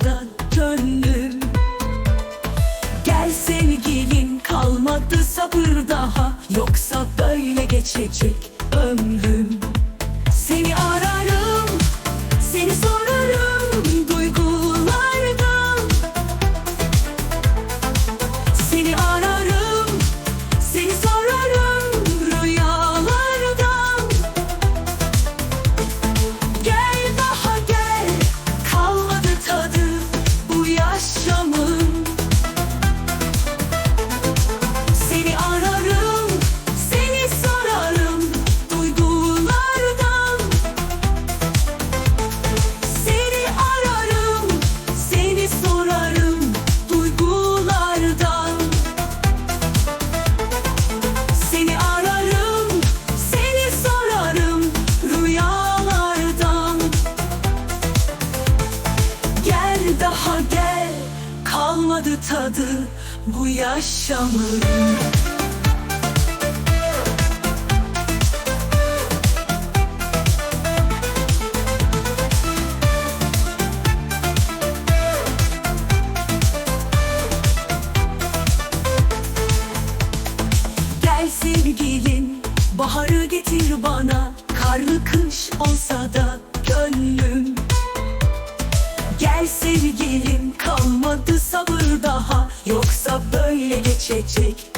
da gönlüm. Gel sevgilim kalmadı sabır daha. Yoksa böyle geçecek daha gel, kalmadı tadı bu yaşamın. Gel sevgilim baharı getir bana. Karlı kış olsa da gönlüm sevgilim kalmadı sabır daha. Yoksa böyle geçecek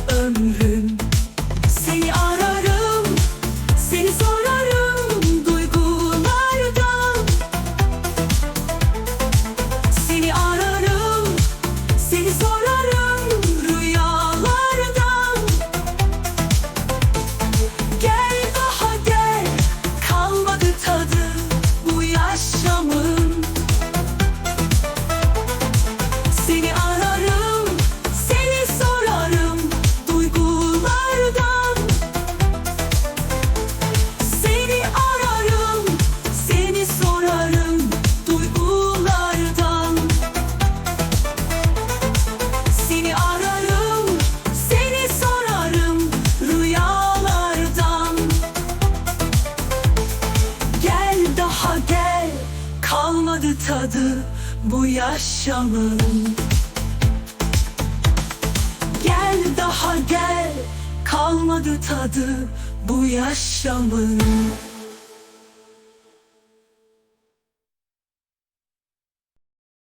kalmadı tadı bu yaşamın. Gel daha gel, kalmadı tadı bu yaşamın